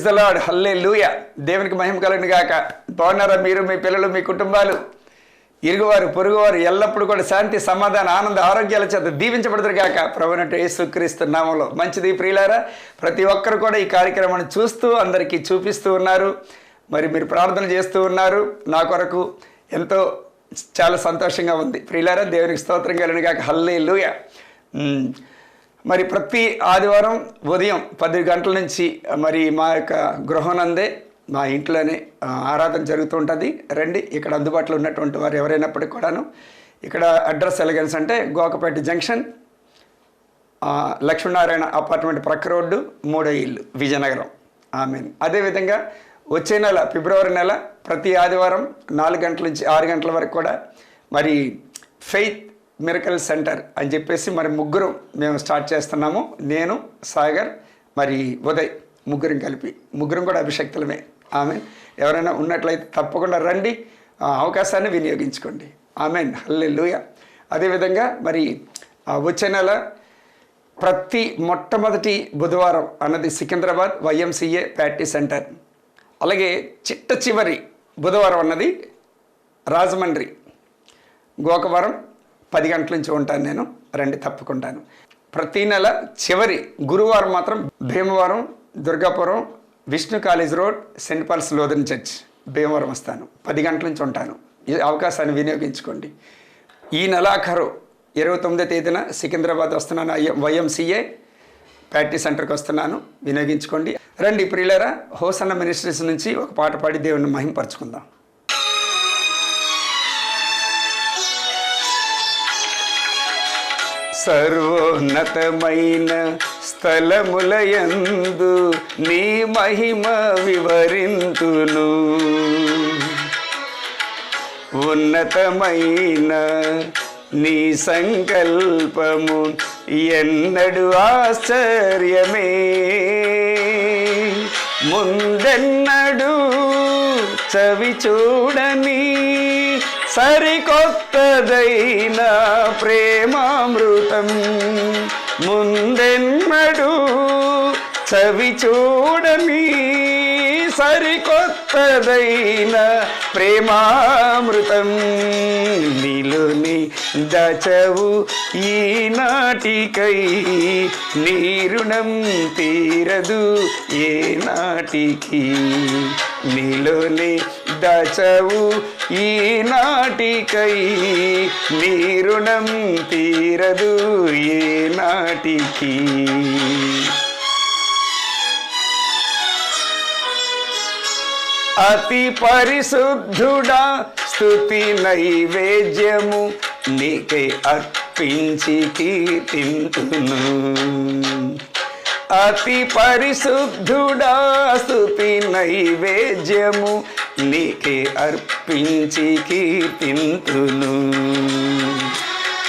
Praise the lord హల్లే లూయ దేవునికి మహిమ కలను గాక. బాగున్నారా మీరు? మీ పిల్లలు మీ కుటుంబాలు? ఇరుగువారు పొరుగువారు ఎల్లప్పుడూ కూడా శాంతి సమాధాన ఆనంద ఆరోగ్యాల చేత దీవించబడతారు గాక. ప్రభునట్టు యేసుక్రీస్తు నామంలో. మంచిది ప్రియులారా ప్రతి ఒక్కరు కూడా ఈ కార్యక్రమాన్ని చూస్తూ అందరికీ చూపిస్తూ ఉన్నారు. మరి మీరు ప్రార్థన చేస్తూ ఉన్నారు. నా కొరకు ఎంతో చాలా సంతోషంగా ఉంది. ప్రియులారా దేవునికి స్తోత్రం కలిగిన గాక. హల్లే లూయ మరి ప్రతి ఆదివారం ఉదయం పది గంటల నుంచి మరి మా యొక్క గృహనందే మా ఇంట్లోనే ఆరాధన జరుగుతూ ఉంటుంది. రండి ఇక్కడ అందుబాటులో ఉన్నటువంటి వారు ఎవరైనప్పటికీ కూడాను. ఇక్కడ అడ్రస్ ఎలగన్స్ అంటే గోకపేట జంక్షన్ లక్ష్మీనారాయణ అపార్ట్మెంట్ ప్రక్క రోడ్డు మూడో ఇల్లు విజయనగరం. ఆమెన్. అదేవిధంగా వచ్చే నెల ఫిబ్రవరి నెల ప్రతి ఆదివారం నాలుగు గంటల నుంచి ఆరు గంటల వరకు కూడా మరి ఫెయిత్ మిరకల్ సెంటర్ అని చెప్పేసి మరి ముగ్గురు మేము స్టార్ట్ చేస్తున్నాము. నేను సాగర్ మరి ఉదయ్ ముగ్గురం కలిపి ముగ్గురం కూడా అభిషక్తులమే. ఆమె ఎవరైనా ఉన్నట్లయితే తప్పకుండా రండి ఆ అవకాశాన్ని వినియోగించుకోండి. ఆమెన్. హల్లెలూయ. అదేవిధంగా మరి వచ్చే నెల ప్రతి మొట్టమొదటి బుధవారం అన్నది సికింద్రాబాద్ వైఎంసీఏ ప్యాటీ సెంటర్. అలాగే చిట్ట చివరి బుధవారం అన్నది రాజమండ్రి. గోకవరం పది గంటల నుంచి ఉంటాను నేను. రండి తప్పుకుంటాను. ప్రతి నెల చివరి గురువారం మాత్రం Bhimavaram Durgapuram Vishnu college road Saint Paul's Lutheran church Bhimavaram వస్తాను. పది గంటల నుంచి ఉంటాను. ఈ అవకాశాన్ని వినియోగించుకోండి. ఈ నెలాఖరు ఇరవై తొమ్మిదో తేదీన సికింద్రాబాద్ వస్తున్నాను. వైఎంసీఏ ప్యాటీ సెంటర్కి వస్తున్నాను. వినియోగించుకోండి. రండి ప్రియులరా హోసన్న మినిస్ట్రీస్ నుంచి ఒక పాట పాడి దేవుని మహింపరచుకుందాం. సర్వోన్నతమైన స్థలములయందు నీ మహిమ వివరింతును. ఉన్నతమైన నీ సంకల్పము ఎన్నడు ఆశ్చర్యమే. ముందెన్నడు చవి చూడని సరికొత్తదైన ప్రేమామృతం. ముందెన్నడు చవి చూడని సరికొత్తదైన ప్రేమామృతం. నిలుని దచవు ఈనాటికై నీరుణం తీరదు ఏ నాటికి నిలుని దచవు ఈనాటికై నీ రుణం తీరదు ఏ నాటికి. అతి పరిశుద్ధుడా స్థుతి నైవేద్యము నీకే అర్పించి కీర్తింతును. అతి పరిశుద్ధుడా స్థుతి నైవేద్యము నీకే అర్పించి కీర్తింతును.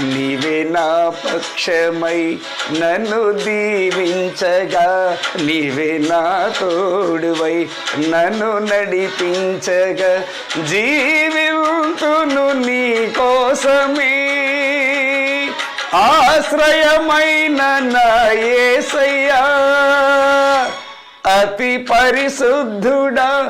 నీవే నా పక్షమై నన్ను దీవించగా నీవే నా తోడువై నన్ను నడిపించగా జీవింతును నీ కోసమే. ఆశ్రయమైన నాయసయ్యా అతి పరిశుద్ధుడా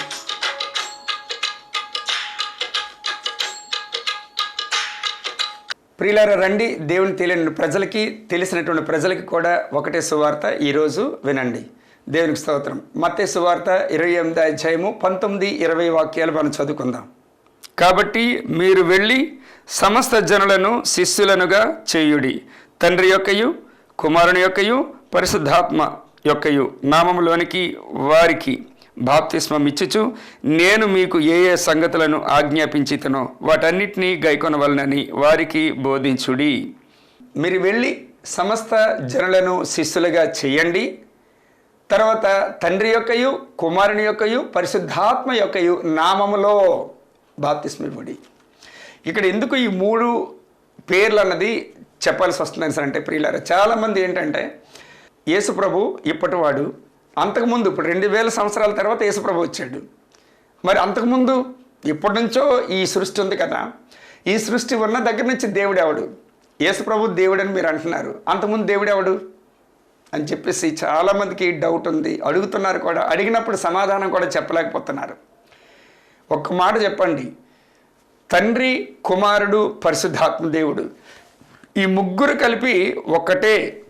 ప్రియులారా రండి. దేవుని తెలియని ప్రజలకి తెలిసినటువంటి ప్రజలకి కూడా ఒకటే సువార్త ఈరోజు వినండి. దేవునికి స్తోత్రం. మత్తే సువార్త ఇరవై ఎనిమిది అధ్యాయము పంతొమ్మిది ఇరవై వాక్యాలు మనం చదువుకుందాం. కాబట్టి మీరు వెళ్ళి సమస్త జనులను శిష్యులనుగా చేయుడి. తండ్రి యొక్కయు కుమారుని యొక్కయు పరిశుద్ధాత్మ యొక్కయు నామములోనికి వారికి. బాప్తిస్మం ఇచ్చుచు నేను మీకు ఏ ఏ సంగతులను ఆజ్ఞాపించితనో వాటన్నిటినీ గైకొనవలనని వారికి బోధించుడి. మీరు వెళ్ళి సమస్త జనులను శిష్యులుగా చేయండి. తర్వాత తండ్రి యొక్కయు కుమారుని యొక్కయు పరిశుద్ధాత్మ యొక్కయు నామములో బాప్తిస్మివ్వడి ఇక్కడ ఎందుకు ఈ మూడు పేర్లు అన్నది చెప్పాల్సి వస్తుందని సార్ అంటే ప్రియులారా చాలామంది ఏంటంటే యేసుప్రభు ఇప్పటివాడు అంతకుముందు ఇప్పుడు రెండు వేల సంవత్సరాల తర్వాత యేసుప్రభు వచ్చాడు. మరి అంతకుముందు ఇప్పటి నుంచో ఈ సృష్టి ఉంది కదా. ఈ సృష్టి ఉన్న దగ్గర నుంచి దేవుడెవడు? యేసుప్రభు దేవుడు అని మీరు అంటున్నారు. అంతకుముందు దేవుడెవడు? అని చెప్పేసి చాలామందికి డౌట్ ఉంది. అడుగుతున్నారు కూడా. అడిగినప్పుడు సమాధానం కూడా చెప్పలేకపోతున్నారు. ఒక్క మాట చెప్పండి. తండ్రి కుమారుడు పరిశుద్ధాత్మ దేవుడు. ఈ ముగ్గురు కలిపి ఒక్కటే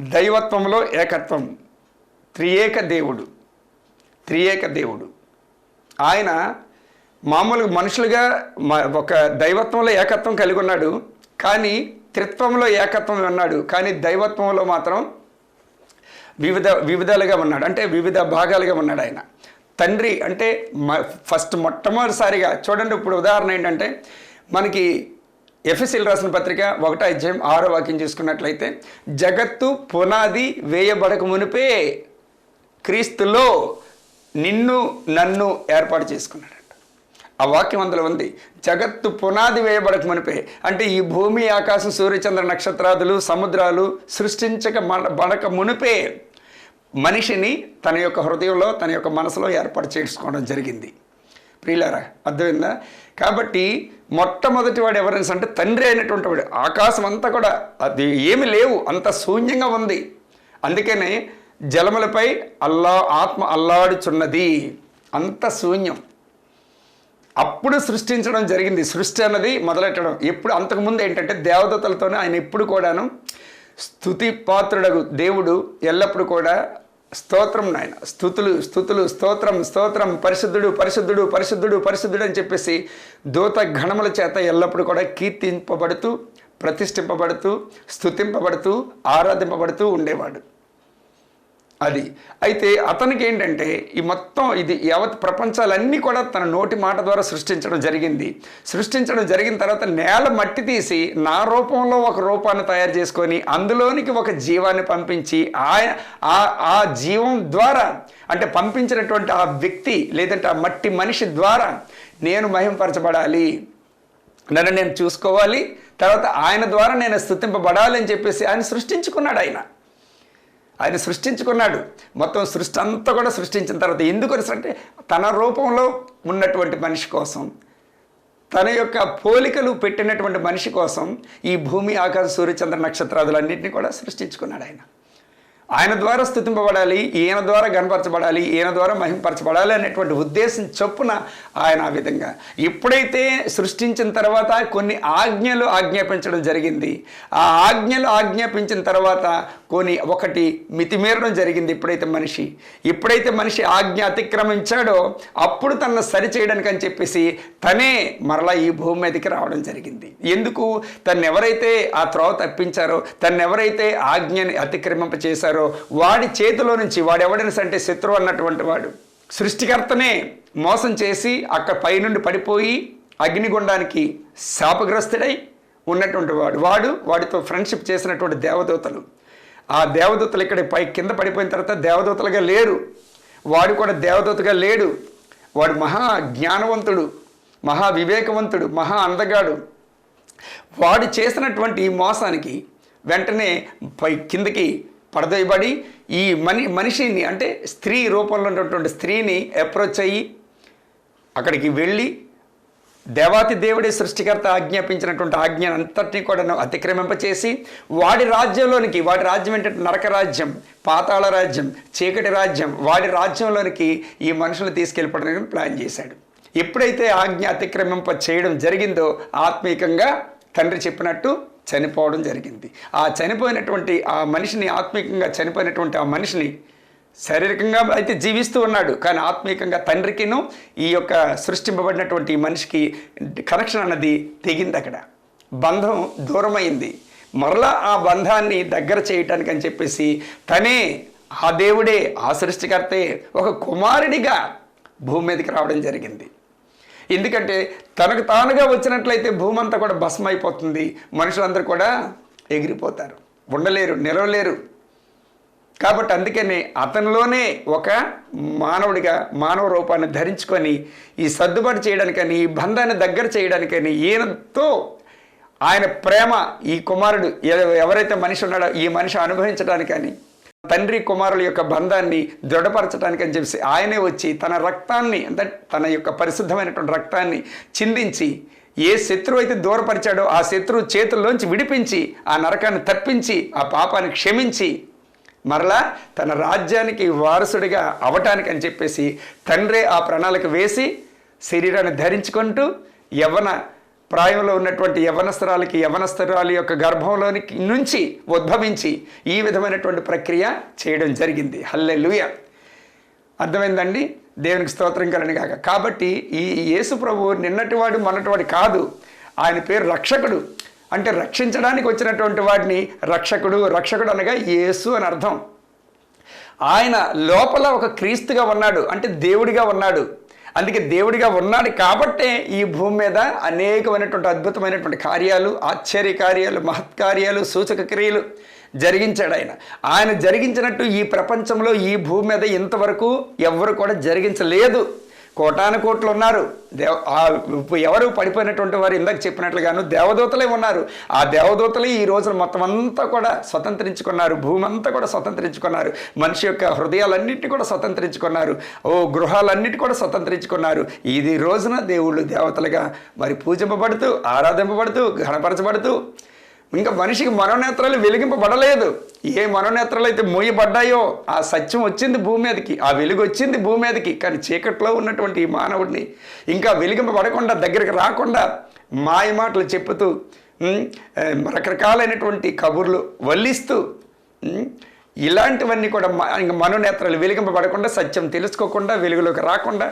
దైవత్వంలో ఏకత్వం. త్రియేక దేవుడు. త్రియేక దేవుడు. ఆయన మామూలుగా మనుషులుగా ఒక దైవత్వంలో ఏకత్వం కలిగి ఉన్నాడు. కానీ త్రిత్వంలో ఏకత్వం ఉన్నాడు. కానీ దైవత్వంలో మాత్రం వివిధ వివిధాలుగా ఉన్నాడు. అంటే వివిధ భాగాలుగా ఉన్నాడు ఆయన. తండ్రి అంటే మ- ఫస్ట్ మొట్టమొదటిసారిగా చూడండి ఇప్పుడు ఉదాహరణ ఏంటంటే మనకి ఎఫ్ఎస్ఎల్ రాసిన పత్రిక ఒకటో అధ్యాయం ఆరో వాక్యం చూసుకున్నట్లయితే జగత్తు పునాది వేయబడక మునిపే క్రీస్తులో నిన్ను నన్ను ఏర్పాటు చేసుకున్నాడు ఆ వాక్యం అందులో ఉంది. జగత్తు పునాది వేయబడక మునిపే. అంటే ఈ భూమి ఆకాశం సూర్యచంద్ర నక్షత్రాదులు సముద్రాలు సృష్టించక బడక మునిపే మనిషిని తన యొక్క హృదయంలో తన యొక్క మనసులో ఏర్పాటు చేసుకోవడం జరిగింది. ప్రియులారా అర్థమైందా? కాబట్టి మొట్టమొదటి వాడు ఎవరైనా అంటే తండ్రి అయినటువంటి వాడు. ఆకాశం అంతా కూడా అది ఏమి లేవు. అంత శూన్యంగా ఉంది. అందుకనే జలములపై అల్లా ఆత్మ అల్లాడుచున్నది. అంత శూన్యం. అప్పుడు సృష్టించడం జరిగింది. సృష్టి అన్నది మొదలెట్టడం. ఎప్పుడు అంతకుముందు ఏంటంటే దేవదతలతోనే ఆయన ఎప్పుడు కూడాను స్థుతి పాత్రుడగు. దేవుడు ఎల్లప్పుడూ కూడా స్తోత్రం నాయన. స్థుతులు స్థుతులు స్తోత్రం స్తోత్రం పరిశుద్ధుడు పరిశుద్ధుడు పరిశుద్ధుడు పరిశుద్ధుడు అని చెప్పేసి దూత ఘణముల చేత ఎల్లప్పుడూ కూడా కీర్తింపబడుతూ ప్రతిష్ఠింపబడుతూ స్థుతింపబడుతూ ఆరాధింపబడుతూ ఉండేవాడు. అది. అయితే అతనికి ఏంటంటే ఈ మొత్తం ఇది యావత్ ప్రపంచాలన్నీ కూడా తన నోటి మాట ద్వారా సృష్టించడం జరిగింది. సృష్టించడం జరిగిన తర్వాత నేల మట్టి తీసి నా రూపంలో ఒక రూపాన్ని తయారు చేసుకొని అందులోనికి ఒక జీవాన్ని పంపించి ఆయన ఆ ఆ జీవం ద్వారా అంటే పంపించినటువంటి ఆ వ్యక్తి లేదంటే ఆ మట్టి మనిషి ద్వారా నేను మహింపరచబడాలి. నన్ను నేను చూసుకోవాలి. తర్వాత ఆయన ద్వారా నేను స్థుతింపబడాలి అని చెప్పేసి ఆయన సృష్టించుకున్నాడు ఆయన. ఆయన సృష్టించుకున్నాడు. మొత్తం సృష్టి అంతా కూడా సృష్టించిన తర్వాత ఎందుకు అంటే తన రూపంలో ఉన్నటువంటి మనిషి కోసం తన యొక్క పోలికలు పెట్టినటువంటి మనిషి కోసం ఈ భూమి ఆకాశ సూర్యచంద్ర నక్షత్రాదులన్నింటినీ కూడా సృష్టించుకున్నాడు ఆయన. ఆయన ద్వారా స్థుతింపబడాలి ఈయన ద్వారా గనపరచబడాలి ఈయన ద్వారా మహింపరచబడాలి అనేటువంటి ఉద్దేశం చొప్పున ఆయన ఆ విధంగా. ఎప్పుడైతే సృష్టించిన తర్వాత కొన్ని ఆజ్ఞలు ఆజ్ఞాపించడం జరిగింది. ఆ ఆజ్ఞలు ఆజ్ఞాపించిన తర్వాత కొన్ని ఒకటి మితిమీరడం జరిగింది ఎప్పుడైతే మనిషి. ఎప్పుడైతే మనిషి ఆజ్ఞ అతిక్రమించాడో అప్పుడు తనను సరి చేయడానికి అని చెప్పేసి తనే మరలా ఈ భూమి మీదకి రావడం జరిగింది. ఎందుకు? తను ఎవరైతే ఆ త్రోవ తప్పించారో తను ఎవరైతే ఆజ్ఞని అతిక్రమింప చేశారో వాడి చేతిలో నుంచి వాడు ఎవడైనా అంటే శత్రువు అన్నటువంటి వాడు. సృష్టికర్తనే మోసం చేసి అక్కడ పైనుండి పడిపోయి అగ్నిగుండానికి శాపగ్రస్తుడై ఉన్నటువంటి వాడు. వాడు వాడితో ఫ్రెండ్షిప్ చేసినటువంటి దేవదూతలు. ఆ దేవదూతలు ఇక్కడ పై కింద పడిపోయిన తర్వాత దేవదూతలుగా లేరు. వాడు కూడా దేవదూతగా లేడు. వాడు మహా జ్ఞానవంతుడు మహా వివేకవంతుడు మహా అందగాడు. వాడు చేసినటువంటి ఈ మోసానికి వెంటనే పై కిందకి పడదయబడి ఈ మని మనిషిని అంటే స్త్రీ రూపంలో ఉన్నటువంటి స్త్రీని అప్రోచ్ అయ్యి అక్కడికి వెళ్ళి దేవాతి దేవుడే సృష్టికర్త ఆజ్ఞాపించినటువంటి ఆజ్ఞ అంతటినీ కూడా అతిక్రమింపచేసి వాడి రాజ్యంలోనికి వాడి రాజ్యం ఏంటంటే నరక రాజ్యం పాతాళ రాజ్యం చీకటి రాజ్యం వాడి రాజ్యంలోనికి ఈ మనుషులు తీసుకెళ్ళిపోవడానికి ప్లాన్ చేశాడు. ఎప్పుడైతే ఆజ్ఞ అతిక్రమింప చేయడం జరిగిందో ఆత్మీకంగా తండ్రి చెప్పినట్టు చనిపోవడం జరిగింది. ఆ చనిపోయినటువంటి ఆ మనిషిని ఆత్మీకంగా చనిపోయినటువంటి ఆ మనిషిని శారీరకంగా అయితే జీవిస్తూ ఉన్నాడు. కానీ ఆత్మీయంగా తండ్రికిను ఈ యొక్క సృష్టింపబడినటువంటి మనిషికి కనెక్షన్ అన్నది తెగింది అక్కడ. బంధం దూరమైంది. మరలా ఆ బంధాన్ని దగ్గర చేయటానికి అని చెప్పేసి తనే ఆ దేవుడే ఆ సృష్టికర్తే ఒక కుమారుడిగా భూమి మీదకి రావడం జరిగింది. ఎందుకంటే తనకు తానుగా వచ్చినట్లయితే భూమి అంతా కూడా భస్మ అయిపోతుంది మనుషులందరూ కూడా ఎగిరిపోతారు. ఉండలేరు నిలవలేరు. కాబట్టి అందుకనే అతనిలోనే ఒక మానవుడిగా మానవ రూపాన్ని ధరించుకొని ఈ సర్దుబాటు చేయడానికని ఈ బంధాన్ని దగ్గర చేయడానికని ఈయనతో ఆయన ప్రేమ ఈ కుమారుడు ఎవరైతే మనిషి ఉన్నాడో ఈ మనిషి అనుభవించడానికని తండ్రి కుమారుల యొక్క బంధాన్ని దృఢపరచడానికి అని చెప్పేసి ఆయనే వచ్చి తన రక్తాన్ని అంటే తన యొక్క పరిశుద్ధమైనటువంటి రక్తాన్ని చిందించి ఏ శత్రువు అయితే దూరపరిచాడో ఆ శత్రువు చేతుల్లోంచి విడిపించి ఆ నరకాన్ని తప్పించి ఆ పాపాన్ని క్షమించి మరలా తన రాజ్యానికి వారసుడిగా అవటానికి అని చెప్పేసి తండ్రే ఆ ప్రణాళిక వేసి శరీరాన్ని ధరించుకుంటూ యవ్వన ప్రాయంలో ఉన్నటువంటి యవనస్తరాలకి యవనస్తరాల యొక్క గర్భంలోనికి నుంచి ఉద్భవించి ఈ విధమైనటువంటి ప్రక్రియ చేయడం జరిగింది. హల్లె లూయ అర్థమైందండి? దేవునికి స్తోత్రం కలని కాక కాబట్టి ఈ యేసు ప్రభు నిన్నటివాడు మొన్నటివాడు కాదు. ఆయన పేరు రక్షకుడు. అంటే రక్షించడానికి వచ్చినటువంటి వాడిని రక్షకుడు రక్షకుడు అనగా యేసు అని అర్థం. ఆయన లోపల ఒక క్రీస్తుగా ఉన్నాడు. అంటే దేవుడిగా ఉన్నాడు. అందుకే దేవుడిగా ఉన్నాడు కాబట్టే ఈ భూమి మీద అనేకమైనటువంటి అద్భుతమైనటువంటి కార్యాలు ఆశ్చర్య కార్యాలు మహత్కార్యాలు సూచక క్రియలు జరిగించాడు ఆయన. ఆయన జరిగించినట్టు ఈ ప్రపంచంలో ఈ భూమి మీద ఇంతవరకు ఎవ్వరు కూడా జరిగించలేదు. కోటాను కోట్లు ఉన్నారు. దేవ ఎవరు పడిపోయినటువంటి వారు ఇందాక చెప్పినట్లుగాను దేవదూతలే ఉన్నారు. ఆ దేవదూతలే ఈ రోజున మొత్తం అంతా కూడా స్వతంత్రించుకున్నారు. భూమి అంతా కూడా స్వతంత్రించుకున్నారు. మనిషి యొక్క హృదయాలన్నింటినీ కూడా స్వతంత్రించుకున్నారు. ఓ గృహాలన్నిటి కూడా స్వతంత్రించుకున్నారు. ఇది రోజున దేవుళ్ళు దేవతలుగా మరి పూజింపబడుతూ ఆరాధింపబడుతూ ఘనపరచబడుతూ ఇంకా మనిషికి మనోనేత్రాలు వెలిగింపబడలేదు. ఏ మనోనేత్రాలు అయితే మోయబడ్డాయో ఆ సత్యం వచ్చింది భూమి మీదకి ఆ వెలుగు వచ్చింది భూమి మీదకి కానీ చీకట్లో ఉన్నటువంటి ఈ మానవుడిని ఇంకా వెలిగింపబడకుండా దగ్గరికి రాకుండా మాయ మాటలు చెప్పుతూ రకరకాలైనటువంటి కబుర్లు వల్లిస్తూ ఇలాంటివన్నీ కూడా ఇంకా మనోనేత్రాలు వెలిగింపబడకుండా సత్యం తెలుసుకోకుండా వెలుగులోకి రాకుండా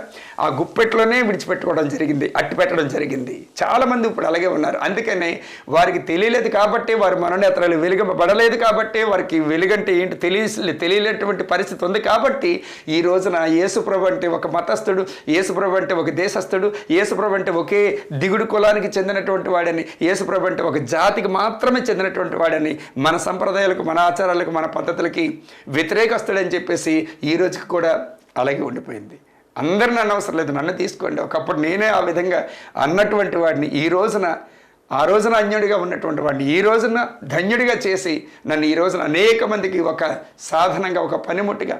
ఆ గుప్పెట్లోనే విడిచిపెట్టుకోవడం జరిగింది అట్టి పెట్టడం జరిగింది. చాలామంది ఇప్పుడు అలాగే ఉన్నారు. అందుకనే వారికి తెలియలేదు కాబట్టి వారి మనోనేత్రాలు వెలిగింపబడలేదు కాబట్టి వారికి వెలుగంటే ఏంటి తెలియ తెలియలేటువంటి పరిస్థితి ఉంది కాబట్టి ఈ రోజున యేసుప్రభు అంటే ఒక మతస్థుడు యేసుప్రభు అంటే ఒక దేశస్థుడు యేసుప్రభు అంటే ఒకే దిగుడు కులానికి చెందినటువంటి వాడని యేసుప్రభు అంటే ఒక జాతికి మాత్రమే చెందినటువంటి వాడని మన సంప్రదాయాలకు మన ఆచారాలకు మన పద్ధతులకు వ్యతిరేకస్తుడని చెప్పేసి ఈ రోజుకి కూడా అలాగే ఉండిపోయింది. అందరిని అనవసరం లేదు నన్ను తీసుకోండి. ఒకప్పుడు నేనే ఆ విధంగా అన్నటువంటి వాడిని ఈ రోజున ఆ రోజున అన్యుడిగా ఉన్నటువంటి వాడిని ఈ రోజున ధన్యుడిగా చేసి నన్ను ఈ రోజున అనేక మందికి ఒక సాధనంగా ఒక పనిముట్టుగా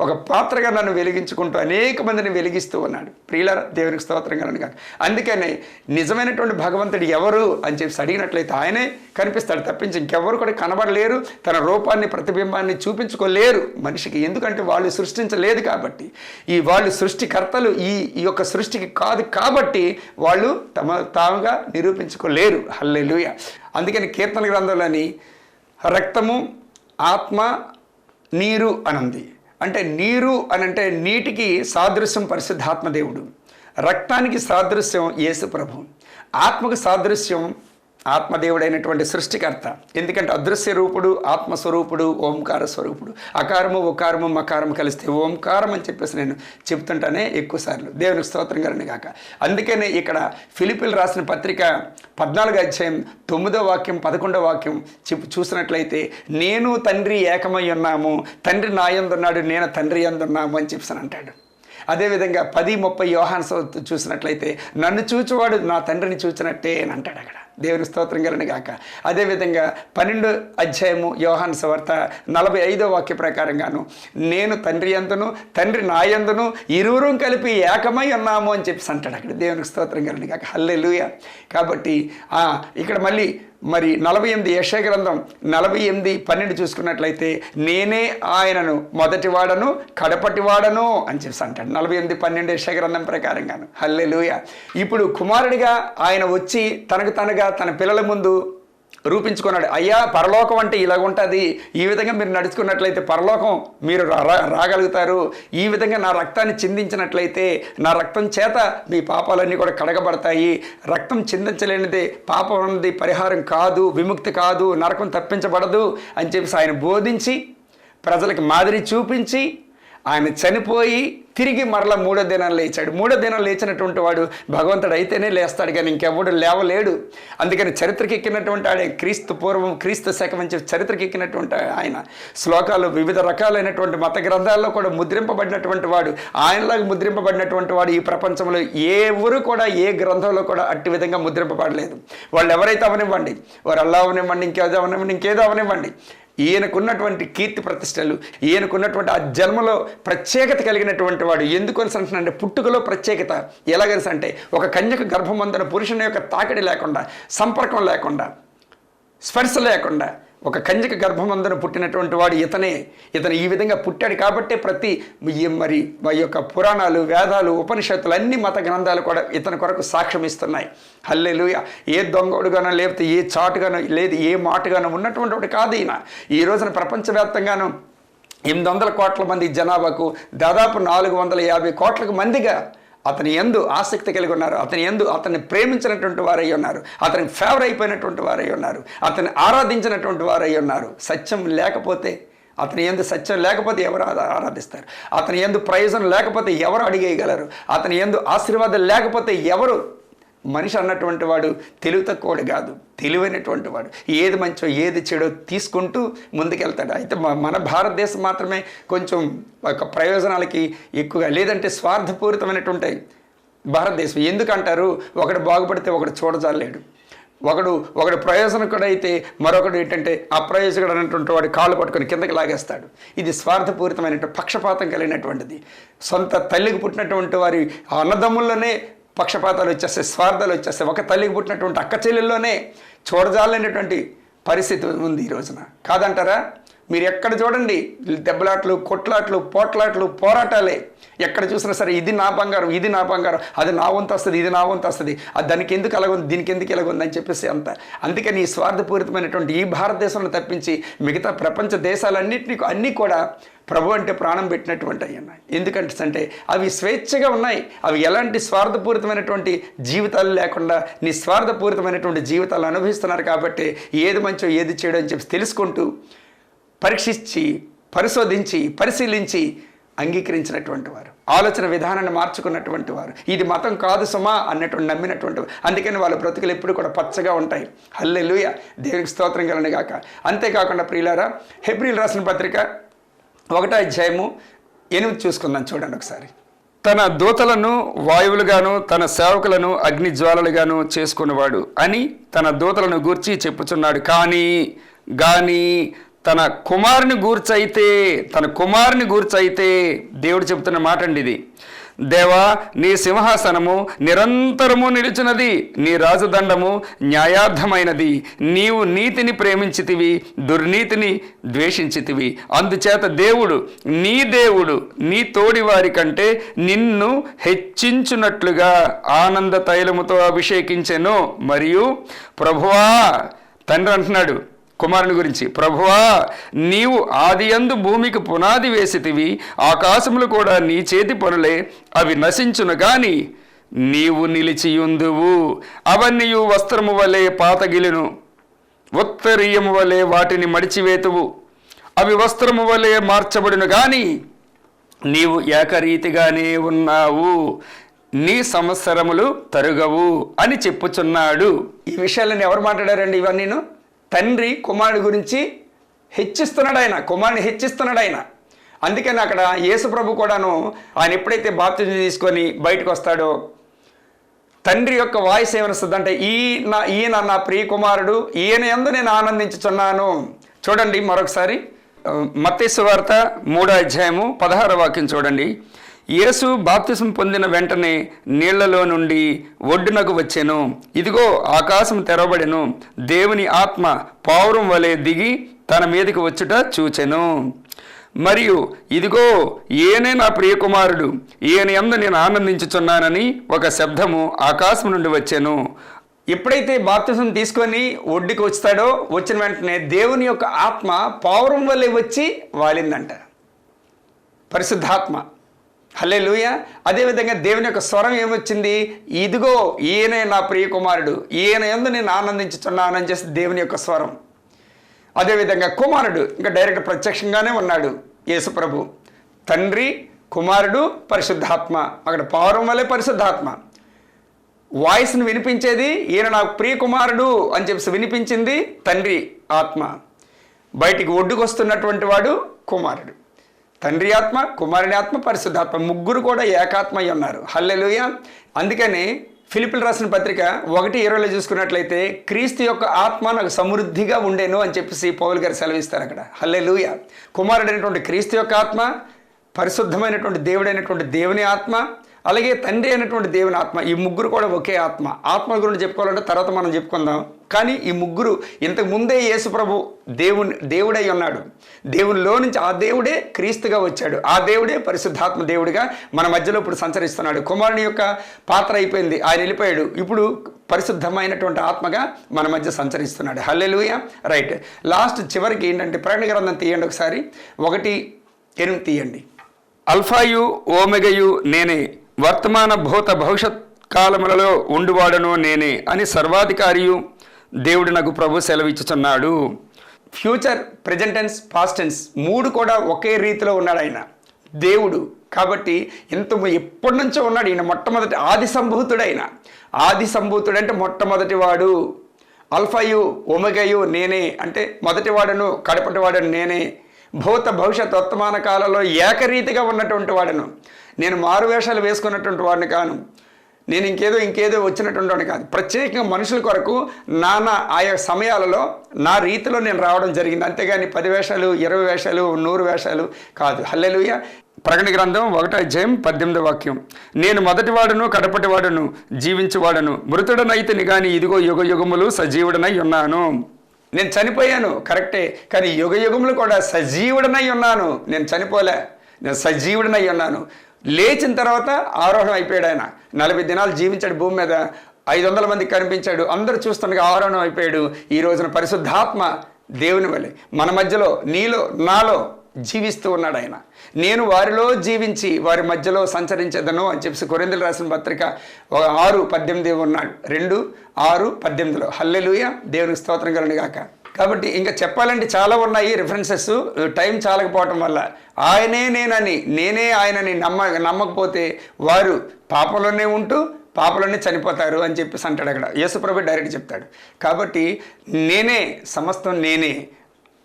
ఒక పాత్రగా నన్ను వెలిగించుకుంటూ అనేక మందిని వెలిగిస్తూ ఉన్నాడు. ప్రియుల దేవునికి స్తోత్రంగా నన్ను కాదు అందుకనే నిజమైనటువంటి భగవంతుడు ఎవరు అని చెప్పి అడిగినట్లయితే ఆయనే కనిపిస్తాడు తప్పించి ఇంకెవరు కూడా కనబడలేరు తన రూపాన్ని ప్రతిబింబాన్ని చూపించుకోలేరు మనిషికి. ఎందుకంటే వాళ్ళు సృష్టించలేదు కాబట్టి. ఈ వాళ్ళు సృష్టికర్తలు ఈ ఈ యొక్క సృష్టికి కాదు కాబట్టి వాళ్ళు తమ తాముగా నిరూపించుకోలేరు. హల్లెలుయ. అందుకని కీర్తన గ్రంథంలోని రక్తము ఆత్మ నీరు అనంది. అంటే నీరు అనంటే నీటికి సాదృశ్యం పరిశుద్ధాత్మదేవుడు రక్తానికి సాదృశ్యం యేసు ప్రభు. ఆత్మకు సాదృశ్యం ఆత్మదేవుడైనటువంటి సృష్టికర్త. ఎందుకంటే అదృశ్య రూపుడు ఆత్మస్వరూపుడు ఓంకార స్వరూపుడు. అకారము ఒకారము మకారము కలిస్తే ఓంకారం అని చెప్పేసి నేను చెప్తుంటానే ఎక్కువసార్లు దేవునికి స్తోత్రం గారిని కాక అందుకనే ఇక్కడ ఫిలిపిల్ రాసిన పత్రిక పద్నాలుగు అధ్యాయం తొమ్మిదో వాక్యం పదకొండో వాక్యం చెప్పు చూసినట్లయితే నేను తండ్రి ఏకమై ఉన్నాము. తండ్రి నా యందున్నాడు నేను తండ్రి ఎందున్నాము అని చెప్పి అంటాడు. అదేవిధంగా పది ముప్పై యోహాన్స్ చూసినట్లయితే నన్ను చూచువాడు నా తండ్రిని చూచినట్టే అని అంటాడు అక్కడ. దేవుని స్తోత్రం గలని గాక. అదేవిధంగా పన్నెండు అధ్యాయము యోహాన్ సవార్త నలభై ఐదో వాక్య ప్రకారంగాను నేను తండ్రి ఎందును తండ్రి నాయందును ఇరువురం ఇరువురు కలిపి ఏకమై ఉన్నాము అని చెప్పి అంటాడు అక్కడ దేవునికి స్తోత్రం గలని గాక. హల్లే కాబట్టి ఇక్కడ మళ్ళీ మరి నలభై ఎనిమిది యశ గ్రంథం నలభై ఎనిమిది పన్నెండు చూసుకున్నట్లయితే నేనే ఆయనను మొదటి వాడను కడపటి వాడను అని చెప్పి అంటాడు. నలభై ఎనిమిది పన్నెండు యశ గ్రంథం ప్రకారంగాను. హల్లెలూయ. ఇప్పుడు కుమారుడిగా ఆయన వచ్చి తనకు తనగా తన పిల్లల ముందు రూపించుకున్నాడు. అయ్యా పరలోకం అంటే ఇలా ఉంటుంది. ఈ విధంగా మీరు నడుచుకున్నట్లయితే పరలోకం మీరు రా- రాగలుగుతారు. ఈ విధంగా నా రక్తాన్ని చిందించినట్లయితే నా రక్తం చేత మీ పాపాలన్నీ కూడా కడగబడతాయి. రక్తం చిందించలేనిదే పాపం అన్నది పరిహారం కాదు విముక్తి కాదు నరకం తప్పించబడదు అని చెప్పేసి ఆయన బోధించి ప్రజలకు మాదిరి చూపించి ఆయన చనిపోయి తిరిగి మరలా మూడో దినం లేచాడు. మూడో దినం లేచినటువంటి వాడు భగవంతుడు అయితేనే లేస్తాడు కానీ ఇంకెవ్వడు లేవలేడు. అందుకని చరిత్రకి ఎక్కినటువంటి ఆడే క్రీస్తు పూర్వం క్రీస్తు శకం అని చెప్పి చరిత్రకి ఎక్కినటువంటి ఆయన శ్లోకాలు వివిధ రకాలైనటువంటి మత గ్రంథాల్లో కూడా ముద్రింపబడినటువంటి వాడు ఆయనలాగా ముద్రింపబడినటువంటి వాడు ఈ ప్రపంచంలో ఎవరు కూడా ఏ గ్రంథంలో కూడా అట్టి విధంగా ముద్రింపబడలేదు. వాళ్ళు ఎవరైతే అవనివ్వండి వారు అల్లా అవనివ్వండి ఇంకేదో అవనివ్వండి ఇంకేదో అవనివ్వండి. ఈయనకున్నటువంటి కీర్తి ప్రతిష్టలు ఈయనకున్నటువంటి ఆ జన్మలో ప్రత్యేకత కలిగినటువంటి వాడు ఎందుకు అని పుట్టుకలో ప్రత్యేకత ఎలాగనిసి అంటే ఒక కన్యకు గర్భమందున పురుషుని యొక్క తాకిడి లేకుండా సంపర్కం లేకుండా స్పర్శ లేకుండా ఒక కంజక గర్భమందున పుట్టినటువంటి వాడు ఇతనే ఇతను ఈ విధంగా పుట్టాడు కాబట్టే ప్రతి మరి మా యొక్క పురాణాలు వేదాలు ఉపనిషత్తులు అన్ని మత గ్రంథాలు కూడా ఇతని కొరకు సాక్ష్యం ఇస్తున్నాయి హల్లెలు ఏ దొంగడుగానో లేకపోతే ఏ చాటుగానో లేదు ఏ మాటగానో ఉన్నటువంటి వాడు కాదు ఈయన. ఈ రోజున ప్రపంచవ్యాప్తంగాను ఎనిమిది వందల కోట్ల మంది జనాభాకు దాదాపు నాలుగు వందల యాభై కోట్లకు మందిగా అతని ఎందు ఆసక్తి కలిగి ఉన్నారు. అతని ఎందు అతన్ని ప్రేమించినటువంటి వారై ఉన్నారు. అతనికి ఫేవర్ అయిపోయినటువంటి వారై ఉన్నారు. అతన్ని ఆరాధించినటువంటి వారై ఉన్నారు. సత్యం లేకపోతే అతని ఎందు సత్యం లేకపోతే ఎవరు ఆరాధిస్తారు? అతని ఎందు ప్రయోజనం లేకపోతే ఎవరు అడిగేయగలరు? అతని ఎందు ఆశీర్వాదం లేకపోతే ఎవరు మనిషి అన్నటువంటి వాడు తెలివి తక్కువడు కాదు. తెలివైనటువంటి వాడు. ఏది మంచో ఏది చెడో తీసుకుంటూ ముందుకెళ్తాడు. అయితే మన భారతదేశం మాత్రమే కొంచెం ఒక ప్రయోజనాలకి ఎక్కువగా లేదంటే స్వార్థపూరితమైనటువంటి భారతదేశం. ఎందుకంటారు? ఒకడు బాగుపడితే ఒకడు చూడజాలేడు ఒకడు ఒకడు ప్రయోజనం కూడా అయితే మరొకడు ఏంటంటే అప్రయోజకుడు అనేటువంటి వాడు కాళ్ళు పట్టుకొని కిందకి లాగేస్తాడు. ఇది స్వార్థపూరితమైనటువంటి పక్షపాతం కలిగినటువంటిది. సొంత తల్లికి పుట్టినటువంటి వారి అన్నదమ్ముల్లోనే పక్షపాతాలు వచ్చేస్తాయి స్వార్థాలు వచ్చేస్తాయి ఒక తల్లికి పుట్టినటువంటి అక్క చెల్లెల్లోనే చూడజాలనేటువంటి పరిస్థితి ఉంది ఈ రోజున. కాదంటారా? మీరు ఎక్కడ చూడండి దెబ్బలాట్లు కొట్లాట్లు పోట్లాట్లు పోరాటాలే. ఎక్కడ చూసినా సరే ఇది నా బంగారం ఇది నా బంగారం అది నా వంతు వస్తుంది ఇది నా వంతు వస్తుంది అది దానికి ఎందుకు అలాగుంది దీనికి ఎందుకు ఇలాగుంది అని చెప్పేసి అంత. అందుకని ఈ స్వార్థపూరితమైనటువంటి ఈ భారతదేశంలో తప్పించి మిగతా ప్రపంచ దేశాలన్నింటినీ అన్నీ కూడా ప్రభు అంటే ప్రాణం పెట్టినటువంటి అయ్యన్న ఎందుకంటే అంటే అవి స్వేచ్ఛగా ఉన్నాయి. అవి ఎలాంటి స్వార్థపూరితమైనటువంటి జీవితాలు లేకుండా నిస్వార్థపూరితమైనటువంటి జీవితాలు అనుభవిస్తున్నారు కాబట్టి ఏది మంచో ఏది చేయడం అని చెప్పి తెలుసుకుంటూ పరీక్షించి పరిశోధించి పరిశీలించి అంగీకరించినటువంటి వారు. ఆలోచన విధానాన్ని మార్చుకున్నటువంటి వారు. ఇది మతం కాదు సుమా అన్నటువంటి నమ్మినటువంటి వారు. అందుకని వాళ్ళ బ్రతుకులు ఎప్పుడు కూడా పచ్చగా ఉంటాయి. హల్లెలూయ. దేవునికి స్తోత్రం కలను గాక అంతేకాకుండా ప్రియులారా హెబ్రిల్ రాసిన పత్రిక ఒకటో అధ్యాయము ఎనిమిది చూసుకుందాం చూడండి ఒకసారి. తన దూతలను వాయువులుగాను తన సేవకులను అగ్ని జ్వాలలుగాను చేసుకున్నవాడు అని తన దూతలను గూర్చి చెప్పుచున్నాడు. కానీ గాని తన కుమారుని గూర్చయితే తన కుమారుని గూర్చయితే దేవుడు చెబుతున్న మాట అండి ఇది. దేవా నీ సింహాసనము నిరంతరము నిలిచినది నీ రాజదండము న్యాయార్థమైనది. నీవు నీతిని ప్రేమించితివి దుర్నీతిని ద్వేషించితివి. అందుచేత దేవుడు నీ దేవుడు నీ తోడివారి కంటే నిన్ను హెచ్చించున్నట్లుగా ఆనంద తైలముతో అభిషేకించెను. మరియు ప్రభువా తండ్రి అంటున్నాడు కుమారుని గురించి ప్రభువా నీవు ఆదియందు భూమికి పునాది వేసితివి ఆకాశములు కూడా నీ చేతి పనులే అవి నశించును గాని నీవు నిలిచియుందువు. అవన్నీ వస్త్రము వలె పాతగిలును ఉత్తరీయము వలె వాటిని మడిచివేతువు. అవి వస్త్రము వలె మార్చబడును గాని నీవు ఏకరీతిగానే ఉన్నావు. నీ సంవత్సరములు తరుగవు అని చెప్పుచున్నాడు. ఈ విషయాలను ఎవరు మాట్లాడారండి ఇవన్నీను? తండ్రి కుమారుడి గురించి హెచ్చిస్తున్నాడు ఆయన కుమారుని హెచ్చిస్తున్నాడు ఆయన అందుకని అక్కడ యేసుప్రభు కూడాను ఆయన ఎప్పుడైతే బాప్తిజం తీసుకొని బయటకు వస్తాడో తండ్రి యొక్క వాయిస్ ఏమనిస్తుందంటే ఈ నా ఈయన నా ప్రియ కుమారుడు ఈయన ఎందు నేను ఆనందించుచున్నాను. చూడండి మరొకసారి మత్తేసు వార్త మూడో అధ్యాయము పదహార వాక్యం చూడండి. యేసు బాప్తిసం పొందిన వెంటనే నీళ్ళలో నుండి ఒడ్డునకు వచ్చెను. ఇదిగో ఆకాశం తెరవబడెను. దేవుని ఆత్మ పావురం వలె దిగి తన మీదకి వచ్చుట చూచెను. మరియు ఇదిగో ఈయనే నా ప్రియకుమారుడు. ఈయన ఎందు నేను ఆనందించుచున్నానని ఒక శబ్దము ఆకాశం నుండి వచ్చాను. ఎప్పుడైతే బాప్తిసం తీసుకొని ఒడ్డుకి వస్తాడో వచ్చిన వెంటనే దేవుని యొక్క ఆత్మ పావురం వల్లే వచ్చి వాలిందంట. పరిశుద్ధాత్మ. హలే లూయ అదేవిధంగా దేవుని యొక్క స్వరం ఏమొచ్చింది? ఇదిగో ఈయనే నా ప్రియ కుమారుడు ఈయన ఎందు నేను ఆనందించుతున్నానని చేసి దేవుని యొక్క స్వరం. అదేవిధంగా కుమారుడు ఇంకా డైరెక్ట్ ప్రత్యక్షంగానే ఉన్నాడు యేసుప్రభు తండ్రి కుమారుడు పరిశుద్ధాత్మ. అక్కడ పౌరం వల్లే పరిశుద్ధాత్మ. వాయిస్ని వినిపించేది ఈయన నా ప్రియ కుమారుడు అని చెప్పి వినిపించింది తండ్రి ఆత్మ. బయటికి ఒడ్డుకొస్తున్నటువంటి వాడు కుమారుడు. తండ్రి ఆత్మ కుమారుని ఆత్మ పరిశుద్ధాత్మ ముగ్గురు కూడా ఏకాత్మ అయి ఉన్నారు. హల్లెలూయ. అందుకని ఫిలిపిల్ రాసిన పత్రిక ఒకటి ఇరవైలో చూసుకున్నట్లయితే క్రీస్తు యొక్క ఆత్మ నాకు సమృద్ధిగా ఉండేను అని చెప్పేసి పౌల్ గారు సెలవిస్తారు అక్కడ. హల్లెలూయ. కుమారుడైనటువంటి క్రీస్తు యొక్క ఆత్మ పరిశుద్ధమైనటువంటి దేవుడైనటువంటి దేవుని ఆత్మ అలాగే తండ్రి అయినటువంటి దేవుని ఆత్మ ఈ ముగ్గురు కూడా ఒకే ఆత్మ. ఆత్మ గురించి చెప్పుకోవాలంటే తర్వాత మనం చెప్పుకుందాం. కానీ ఈ ముగ్గురు ఇంతకు ముందే యేసు ప్రభు దేవుని దేవుడై ఉన్నాడు. దేవునిలో నుంచి ఆ దేవుడే క్రీస్తుగా వచ్చాడు. ఆ దేవుడే పరిశుద్ధాత్మ దేవుడిగా మన మధ్యలో ఇప్పుడు సంచరిస్తున్నాడు. కుమారుని యొక్క పాత్ర అయిపోయింది. ఆయన వెళ్ళిపోయాడు. ఇప్పుడు పరిశుద్ధమైనటువంటి ఆత్మగా మన మధ్య సంచరిస్తున్నాడు. హల్లెలుయ. రైట్. లాస్ట్ చివరికి ఏంటంటే ప్రకటన గ్రంథం తీయండి ఒకసారి. ఒకటి ఎనిమిది తీయండి. అల్ఫాయు ఓమెగయు నేనే. వర్తమాన భూత భవిష్యత్ కాలములలో ఉండువాడను నేనే అని సర్వాధికారియు దేవుడు నాకు ప్రభు సెలవిచ్చుచున్నాడు. ఫ్యూచర్ ప్రజెంటెన్స్ పాస్టెన్స్ మూడు కూడా ఒకే రీతిలో ఉన్నాడు ఆయన. దేవుడు కాబట్టి ఇంత ఎప్పటి నుంచో ఉన్నాడు. ఈయన మొట్టమొదటి ఆది సంభూతుడైన ఆది సంభూతుడు అంటే మొట్టమొదటి వాడు. అల్ఫయు ఒమగయు నేనే అంటే మొదటివాడను కడపటివాడను నేనే భూత భవిష్యత్ వర్తమాన కాలంలో ఏకరీతిగా ఉన్నటువంటి వాడను. నేను మారు వేషాలు వేసుకున్నటువంటి వాడిని కాను. నేను ఇంకేదో ఇంకేదో వచ్చినటువంటి వాడిని కాదు. ప్రత్యేకంగా మనుషుల కొరకు నానా ఆయా సమయాలలో నా రీతిలో నేను రావడం జరిగింది. అంతేగాని పది వేషాలు ఇరవై వేషాలు నూరు వేషాలు కాదు. హల్లెలూయ. ప్రకటన గ్రంథం ఒకటో అధ్యాయం పద్దెనిమిదో వాక్యం. నేను మొదటివాడును కడపటివాడును జీవించువాడను మృతుడనైతేని కానీ ఇదిగో యుగ యుగములు సజీవుడనై ఉన్నాను. నేను చనిపోయాను కరెక్టే. కానీ యుగ యుగములు కూడా సజీవుడనై ఉన్నాను. నేను చనిపోలే నేను సజీవుడనై ఉన్నాను. లేచిన తర్వాత ఆరోహణం అయిపోయాడు ఆయన. నలభై దినాలు జీవించాడు భూమి మీద. ఐదు వందల మందికి కనిపించాడు. అందరూ చూస్తుండగా ఆరోహణం అయిపోయాడు. ఈ రోజున పరిశుద్ధాత్మ దేవుని వల్లే మన మధ్యలో నీలో నాలో జీవిస్తూ ఉన్నాడు ఆయన. నేను వారిలో జీవించి వారి మధ్యలో సంచరించదను అని చెప్పేసి కొరిందలు రాసిన పత్రిక ఆరు పద్దెనిమిది ఉన్నాడు. రెండు ఆరు పద్దెనిమిదిలో. హల్లెలుయ. దేవునికి స్తోత్రం కలను గాక. కాబట్టి ఇంకా చెప్పాలంటే చాలా ఉన్నాయి రిఫరెన్సెస్ టైం చాలకపోవటం వల్ల. ఆయనే నేనని నేనే ఆయనని నమ్మ నమ్మకపోతే వారు పాపంలోనే ఉంటూ పాపలోనే చనిపోతారు అని చెప్పేసి అంటాడు అక్కడ. యేసుప్రభు డైరెక్ట్ చెప్తాడు. కాబట్టి నేనే సమస్తం నేనే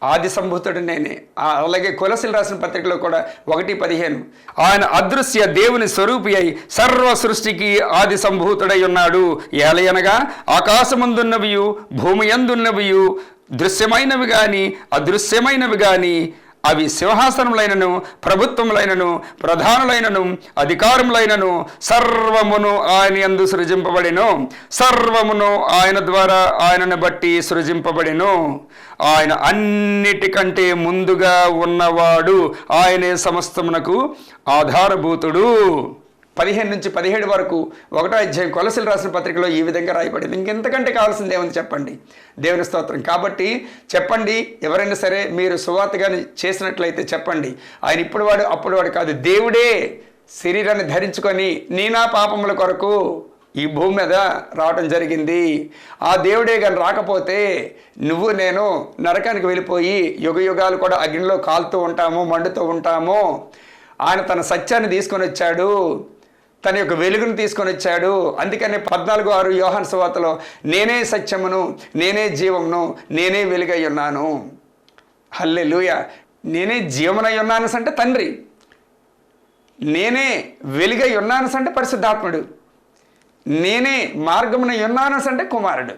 ఆది సంభూతుడు నేనే. అలాగే కులసిలు రాసిన పత్రికలో కూడా ఒకటి పదిహేను. ఆయన అదృశ్య దేవుని స్వరూపి అయి సర్వ సృష్టికి ఆది సంభూతుడై ఉన్నాడు. ఏలయనగా ఆకాశముందున్నవియు భూమి ఎందున్నవియు దృశ్యమైనవి కానీ అదృశ్యమైనవి కానీ అవి సింహాసనములైనను ప్రభుత్వములైనను ప్రధానులైనను అధికారములైనను సర్వమును ఆయన యందు సృజింపబడిను. సర్వమును ఆయన ద్వారా ఆయనను బట్టి సృజింపబడిను. ఆయన అన్నిటికంటే ముందుగా ఉన్నవాడు ఆయనే సమస్తమునకు ఆధారభూతుడు. పదిహేను నుంచి పదిహేడు వరకు ఒకటో అధ్యాయం కొలసలు రాసిన పత్రికలో ఈ విధంగా రాయబడింది. ఇంకెంతకంటే కావాల్సింది ఏముంది చెప్పండి? దేవుని స్తోత్రం. కాబట్టి చెప్పండి ఎవరైనా సరే మీరు సువార్తగాని చేసినట్లయితే చెప్పండి. ఆయన ఇప్పుడు వాడు అప్పుడు వాడు కాదు. దేవుడే శరీరాన్ని ధరించుకొని నేనా పాపముల కొరకు ఈ భూమి మీద రావటం జరిగింది. ఆ దేవుడే కానీ రాకపోతే నువ్వు నేను నరకానికి వెళ్ళిపోయి యుగ యుగాలు కూడా అగ్నిలో కాలుతూ ఉంటాము మండుతూ ఉంటాము. ఆయన తన సత్యాన్ని తీసుకొని వచ్చాడు. తన యొక్క వెలుగును తీసుకొని వచ్చాడు. అందుకనే పద్నాలుగు ఆరు యోహన్ సువార్తలో నేనే సత్యమును నేనే జీవమును నేనే వెలుగై ఉన్నాను. హల్లే నేనే జీవనై ఉన్నాను అంటే తండ్రి. నేనే వెలుగై ఉన్నాను అంటే పరిశుద్ధాత్ముడు. నేనే మార్గమున ఉన్నాను అంటే కుమారుడు.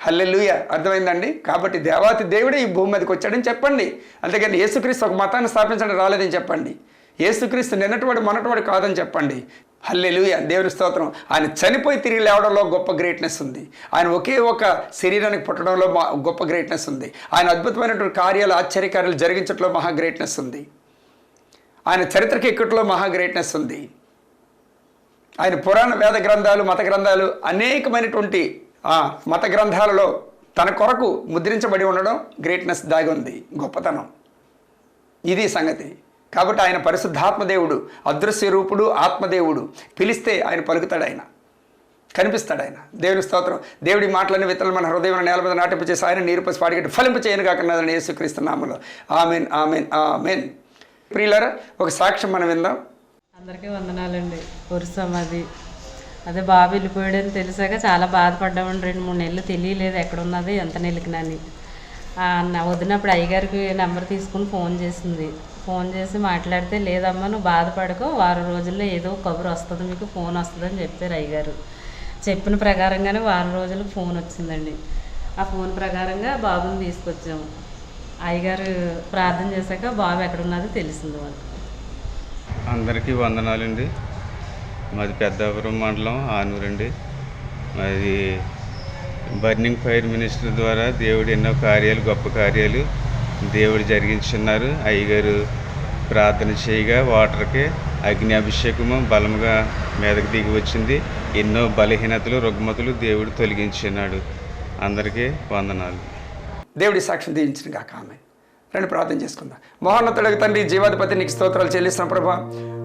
హల్లెలూయ. అర్థమైందండి? కాబట్టి దేవాతి దేవుడే ఈ భూమి మీదకి వచ్చాడని చెప్పండి. అందుకని యేసుక్రీస్తు ఒక మతాన్ని స్థాపించడం రాలేదని చెప్పండి. యేసుక్రీస్తు నిన్నటివాడు మొన్నటివాడు కాదని చెప్పండి. హల్లెలుయ దేవుని స్తోత్రం. ఆయన చనిపోయి తిరిగి లేవడంలో గొప్ప గ్రేట్నెస్ ఉంది. ఆయన ఒకే ఒక శరీరానికి పుట్టడంలో మా- గొప్ప గ్రేట్నెస్ ఉంది. ఆయన అద్భుతమైనటువంటి కార్యాలు ఆశ్చర్యకార్యాలు జరిగించడంలో మహా గ్రేట్నెస్ ఉంది. ఆయన చరిత్రకి ఎక్కట్లో మహా గ్రేట్నెస్ ఉంది. ఆయన పురాణ వేద గ్రంథాలు మత గ్రంథాలు అనేకమైనటువంటి ఆ, మత గ్రంథాలలో తన కొరకు ముద్రించబడి ఉండడం గ్రేట్నెస్ దాగి ఉంది. గొప్పతనం. ఇది సంగతి. కాబట్టి ఆయన పరిశుద్ధాత్మదేవుడు అదృశ్య రూపుడు ఆత్మదేవుడు. పిలిస్తే ఆయన పలుకుతాడు ఆయన. కనిపిస్తాడు ఆయన. దేవుని స్తోత్రం. దేవుడి మాటలని విత్తనం మన హృదయం నేల మీద నాటింపు చేసి ఆయన నీరు పసి పాడిగట్టి ఫలింపు చేయను కాకుండా యేసుక్రీస్తు నామలో. Amen amen amen. ప్రియులరా ఒక సాక్ష్యం మనం విందాం. అందరికీ వందనాలండి. పురుషమాది అదే. బాబు వెళ్ళిపోయాడని తెలిసాక చాలా బాధపడ్డామండి. రెండు మూడు నెలలు తెలియలేదు ఎక్కడ ఉన్నది ఎంత నెలికినని నా వదినప్పుడు అయ్యగారికి నెంబర్ తీసుకుని ఫోన్ చేసింది. ఫోన్ చేసి మాట్లాడితే లేదమ్మా నువ్వు బాధపడకు. వారం రోజుల్లో ఏదో కబురు వస్తుంది మీకు ఫోన్ వస్తుందని చెప్పారు అయ్యగారు చెప్పిన ప్రకారంగానే వారం రోజులకు ఫోన్ వచ్చిందండి. ఆ ఫోన్ ప్రకారంగా బాబుని తీసుకొచ్చాము. అయ్యగారు ప్రార్థన చేశాక బాబు ఎక్కడున్నదో తెలిసింది వాళ్ళు అందరికీ వందనాలండి. మాది పెద్దాపురం మండలం ఆనూరండి. మాది బర్నింగ్ ఫైర్ మినిస్టర్ ద్వారా దేవుడు ఎన్నో కార్యాలు గొప్ప కార్యాలు దేవుడు జరిగించున్నారు. అయ్యగారు ప్రార్థన చేయగా వాటర్కి అగ్ని అభిషేకము బలముగా మీదకి దిగి వచ్చింది. ఎన్నో బలహీనతలు రుగ్మతులు దేవుడు తొలగించున్నాడు. అందరికీ వందనాలు. దేవుడి సాక్ష్యం దీవించిన కాక ఆమె రెండు ప్రార్థన చేసుకుందాం. మహోన్నతుడకు తండ్రి జీవాధిపతి నీకు స్తోత్రాలు చెల్లిస్తున్న ప్రభా.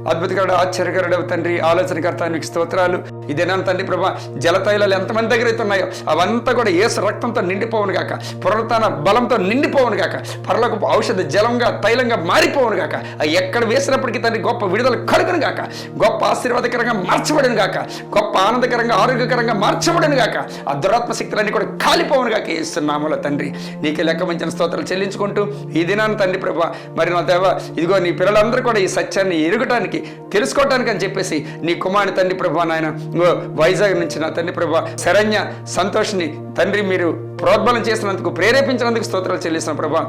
అద్భుతకరుడు ఆశ్చర్యకరుడు తండ్రి ఆలోచనకర్త నీకు స్తోత్రాలు. ఇదేనా తండ్రి ప్రభా? జలతైలాలు ఎంతమంది దగ్గర అయితే ఉన్నాయో అవంతా కూడా ఏసు రక్తంతో నిండిపోవును గాక పునరుత్న బలంతో నిండిపోవును గాక పరలకు ఔషధ జలంగా తైలంగా మారిపోవును గాక ఎక్కడ వేసినప్పటికీ తండ్రి గొప్ప విడుదల కలుగును గాక గొప్ప ఆశీర్వాదకరంగా మార్చబడును గాక గొప్ప ఆనందకరంగా ఆరోగ్యకరంగా మార్చబడును గాక ఆ దురాత్మ శక్తులన్నీ కూడా కాలిపోవును గాక ఇస్తున్నాముల తండ్రి. నీకే లెక్క మంచిన స్తోత్రాలు చెల్లించుకుంటూ ఈ దినాన్ని తండ్రి ప్రభా మరి నా దేవ ఇదిగో నీ పిల్లలందరూ కూడా ఈ సత్యాన్ని ఎరుగటానికి తెలుసుకోవటానికి అని చెప్పేసి నీ కుమారుని తండ్రి ప్రభా నాయన వైజాగ్ నుంచి నా తండ్రి ప్రభా శరణ్య సంతోష్ని తండ్రి మీరు ప్రోద్బలం చేసినందుకు ప్రేరేపించినందుకు స్తోత్రాలు చెల్లిస్తున్నాం ప్రభా.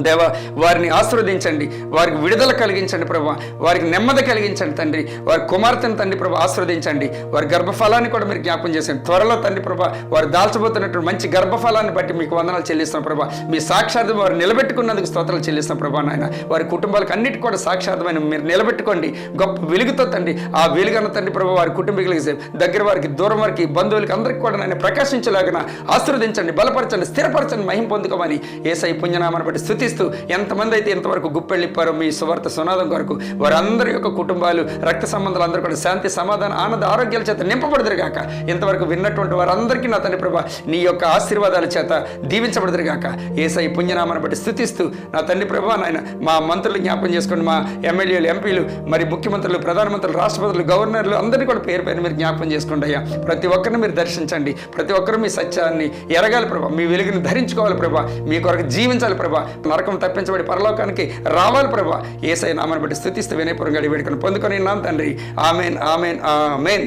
దేవా వారిని ఆశీర్వదించండి. వారికి విడుదల కలిగించండి ప్రభా. వారికి నెమ్మది కలిగించండి తండ్రి. వారి కుమార్తెను తండ్రి ప్రభా ఆశీర్వదించండి. వారి గర్భఫలాన్ని కూడా మీరు జ్ఞాపం చేసండి త్వరలో తండ్రి ప్రభా వారు దాల్చబోతున్నటువంటి మంచి గర్భఫలాన్ని బట్టి మీకు వందనాలు చెల్లిస్తున్న ప్రభా. మీ సాక్షార్థం వారు నిలబెట్టుకున్నందుకు స్తోత్రాలు చెల్లిస్తున్న ప్రభా నాయన. వారి కుటుంబాలకు అన్నిటి కూడా సాక్షార్థమైన మీరు నిలబెట్టుకోండి. గొప్ప వెలుగుతో తండ్రి ఆ వెలుగన్న తండ్రి ప్రభా వారి కుటుంబీకులకి దగ్గర వారికి దూరం వారికి బంధువులకి అందరికీ కూడా నేను ప్రకాశించలాగిన ఆశీర్వదించండి బలపరచండి స్థిరపరచండి మహిం పొందుకోమని ఏసై పుణ్యనామాన్ని బట్టి స్థుతిస్తూ ఎంతమంది అయితే ఇంతవరకు గుప్పెళ్ళిప్పారో మీ సువార్త సునాదం కొరకు వారందరి యొక్క కుటుంబాలు రక్త సంబంధాలు అందరూ కూడా శాంతి సమాధానం ఆనంద ఆరోగ్యాల చేత నింపబడదురు గాక ఇంతవరకు విన్నటువంటి వారందరికీ నా తండ్రి ప్రభా నీ యొక్క ఆశీర్వాదాల చేత దీవించబడదురు గాక ఏసై పుణ్యనామాన్ని బట్టి స్థుతిస్తూ నా తండ్రి ప్రభా నాయన మా మంత్రులు జ్ఞాపం చేసుకోండి మా ఎమ్మెల్యేలు ఎంపీలు మరి ముఖ్యమంత్రులు ప్రధానమంత్రులు రాష్ట్రపతులు గవర్నర్లు అందరినీ కూడా పేరు పైన మీరు జ్ఞాపం చేసుకోండి అయ్యా. ప్రతి ఒక్కరిని మీరు దర్శించండి. ప్రతి ఒక్కరు మీ సత్యాన్ని ఎరగాలి ప్రభా. మీ వెలుగుని ధరించుకోవాలి ప్రభా. మీ కొరకు జీవించాలి ప్రభా. నరకం తప్పించబడి పరలోకానికి రావాలి ప్రభా. ఏసై నామని బట్టి స్థుతిస్తూ వినయపురం గడి వేడుకను పొందుకొని ఉన్నాం తండ్రి. Amen amen amen.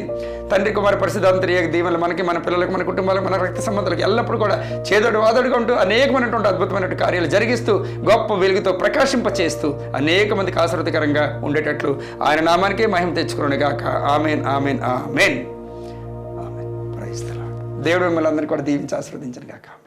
తండ్రి కుమారి పరిశుద్ధాంతరియ దీవెనలు మనకి మన పిల్లలకు మన కుటుంబాలకు మన రక్త సంబంధాలకు ఎల్లప్పుడూ కూడా చేదోడు వాదోడుగా ఉంటూ అనేకమైనటువంటి అద్భుతమైనటువంటి కార్యాలు జరిగిస్తూ గొప్ప వెలుగుతో ప్రకాశింపచేస్తూ అనేక మందికి ఆశీర్వదకరంగా ఉండేటట్లు ఆయన నామానికే మహిమ తెచ్చుకునే గాక. Amen amen amen. దేవుడు మిమ్మల్ని అందరికీ కూడా దీవించి ఆశీర్వదించను గాక.